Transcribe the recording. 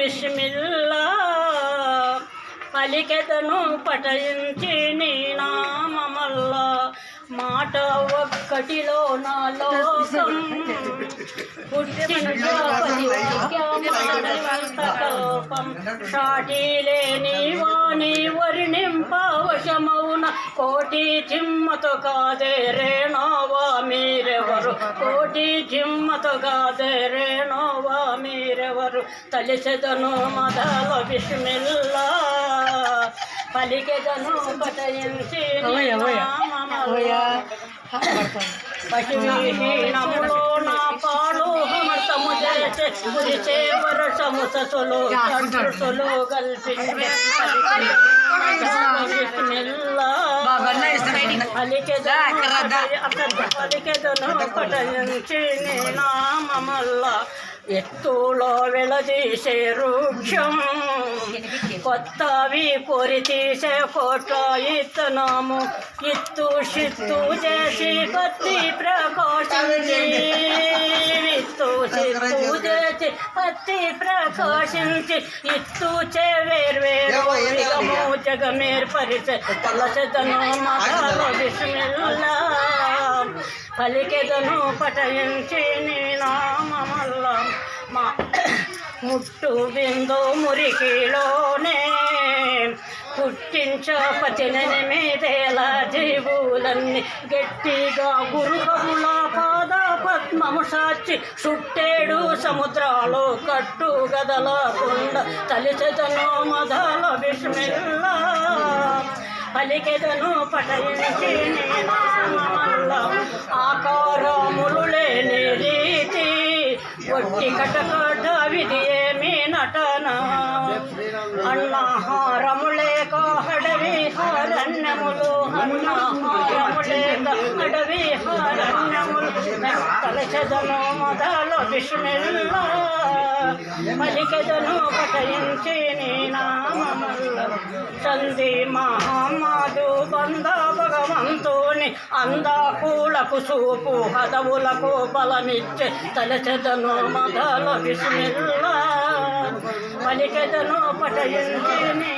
బిస్మిల్లా పలికెదను పటయించి నీ నామమల్లా. మాట ఒక్కటిలో నా లోకం పుట్టిన కల్పం లేని వాణి వర్ణింపవశమౌన కోటి చిమ్మతో కాదే రేణోవా. మీరెవరు? కోటి చిమ్మతో కాదే రేణోవా. మీరెవరు తలిసెదను మదల బిస్మిల్లా పలికెదను పటయించి. పశువిహీనములో నా చేసే కల్పించే పలికెదను పటయించి నీ నామమల్లా. ఎత్తులో వెళదీసే వృక్షం కొత్తవి పొరి తీసే ఫోటో ఇత్తనాము. ఇత్తు షిత్తు చేసి కత్తి ప్రకాశించి. ఇత్తు షిత్తు చేసి కత్తి ప్రకాశించి. ఇత్తు చే వేర్వేరు జగము జగమేర్పరిచే తలసెదను మగల విస్మిల్లా. పలికెదను పటయించి నీ నామమల్ల మా ముట్టు బిందు మురికిలోనే పుట్టించ పతినని మీదేలా జీవులన్నీ గట్టిగా గురుకముల పాద పద్మము సాచి చుట్టేడు సముద్రాలు కట్టు గదలకుండ తలిచెదను మదల విష్మిల్లా పలికెదను పటయించి ఒట్టి కటకాట విధి ఏమి నటన. అన్నాహారములే హడవి హారణ్యములు. అన్నహారములేక హడవి హారణ్యములు. తలచెదను మొదలు విష్ణుల్లా పలికెదను పటయించి నీ నామముల. చంది మహామాధు బంద అందాకులకు సూపు హదవులకు బలమిచ్చే తలచెదను మదల విస్మిల్లా. పలికెదను పటయించి